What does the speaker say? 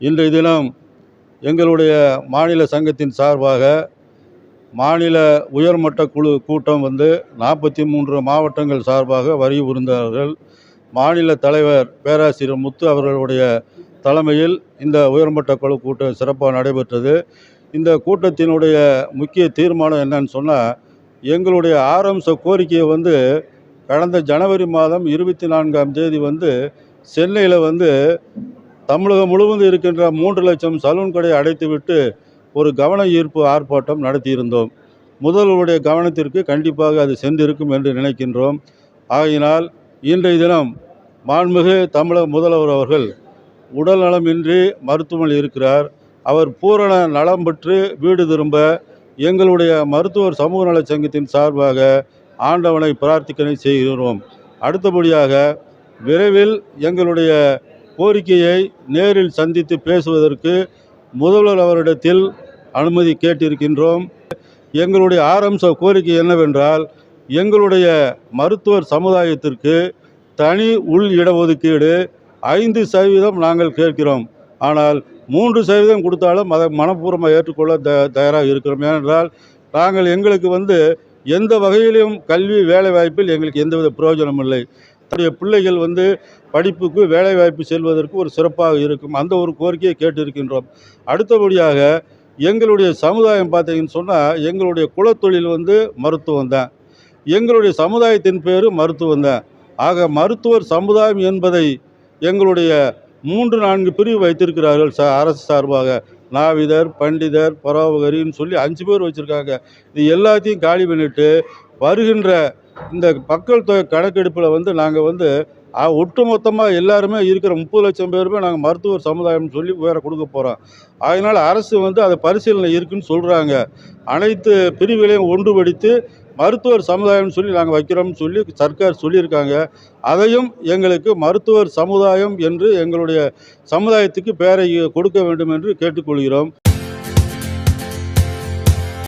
இன்றைய தினம் எங்களுடைய மாநில சங்கத்தின் சார்பாக மாநில உயர்மட்ட குழு கூட்டம் வந்து நாற்பத்தி மூன்று மாவட்டங்கள் சார்பாக வரி வலியுறுந்தார்கள் மாநில தலைவர் பேராசிரியர் முத்து அவர்களுடைய தலைமையில் இந்த உயர்மட்ட குழு கூட்டம் சிறப்பாக நடைபெற்றது. இந்த கூட்டத்தினுடைய முக்கிய தீர்மானம் என்னன்னு சொன்னால் எங்களுடைய ஆரம்ப கோரிக்கையை வந்து கடந்த ஜனவரி மாதம் இருபத்தி நான்காம் தேதி வந்து சென்னையில் வந்து தமிழகம் முழுவதும் இருக்கின்ற மூன்று லட்சம் சலூன் கடை அடைத்துவிட்டு ஒரு கவன ஈர்ப்பு ஆர்ப்பாட்டம் நடத்தியிருந்தோம். முதல்வருடைய கவனத்திற்கு கண்டிப்பாக அது சென்றிருக்கும் என்று நினைக்கின்றோம். ஆகையினால் இன்றைய தினம் மாண்புமிகு தமிழக முதல்வர் அவர்கள் உடல் நலமின்றி மருத்துவமனையில் இருக்கிறார். அவர் பூரண நலம் பெற்று வீடு திரும்ப எங்களுடைய மருத்துவர் சமூக நலச் சங்கத்தின் சார்பாக ஆண்டவனை பிரார்த்திக்கனை செய்கிறோம். அடுத்தபடியாக விரைவில் எங்களுடைய கோரிக்கையை நேரில் சந்தித்து பேசுவதற்கு முதல்வர் அவரிடத்தில் அனுமதி கேட்டிருக்கின்றோம். எங்களுடைய ஆரம்ப கோரிக்கை என்னவென்றால் எங்களுடைய மருத்துவர் சமுதாயத்திற்கு தனி உள் இடஒதுக்கீடு ஐந்து சதவீதம் நாங்கள் கேட்கிறோம். ஆனால் மூன்று சதவீதம் கொடுத்தாலும் அதை மனப்பூர்வமாக ஏற்றுக்கொள்ள த தயாராக இருக்கிறோம். ஏனென்றால் நாங்கள் எங்களுக்கு வந்து எந்த வகையிலும் கல்வி வேலைவாய்ப்பில் எங்களுக்கு எந்தவித பிரயோஜனம் இல்லை. என்னுடைய பிள்ளைகள் வந்து படிப்புக்கு வேலைவாய்ப்பு செல்வதற்கு ஒரு சிறப்பாக இருக்கும். அந்த ஒரு கோரிக்கையை கேட்டிருக்கின்றோம். அடுத்தபடியாக எங்களுடைய சமுதாயம் பார்த்தீங்கன்னு சொன்னால் எங்களுடைய குலத்தொழில் வந்து மருத்துவம் தான். எங்களுடைய சமுதாயத்தின் பேர் மருத்துவம் தான். ஆக மருத்துவர் சமுதாயம் என்பதை எங்களுடைய மூன்று நான்கு பிரிவு வைத்திருக்கிறார்கள் ச அரசு சார்பாக. நாவிதர் பண்டிதர் பரோபகரின்னு சொல்லி அஞ்சு பேர் வச்சுருக்காங்க. இது எல்லாத்தையும் காலி பண்ணிட்டு வருகின்ற இந்த மக்கள் தொகை கணக்கெடுப்பில் வந்து நாங்கள் வந்து ஒட்டுமொத்தமாக எல்லாருமே இருக்கிற முப்பது லட்சம் பேருமே நாங்கள் மருத்துவர் சமுதாயம்னு சொல்லி வேறு கொடுக்க போகிறோம் அதனால் அரசு வந்து அதை பரிசீலனை இருக்குன்னு சொல்கிறாங்க அனைத்து பிரிவுகளையும் ஒன்றுபடுத்தி மருத்துவர் சமுதாயம்னு சொல்லி நாங்கள் வைக்கிறோம்னு சொல்லி சர்க்கார் சொல்லியிருக்காங்க. அதையும் எங்களுக்கு மருத்துவர் சமுதாயம் என்று எங்களுடைய சமுதாயத்துக்கு பெயரை கொடுக்க வேண்டும் என்று கேட்டுக்கொள்கிறோம்.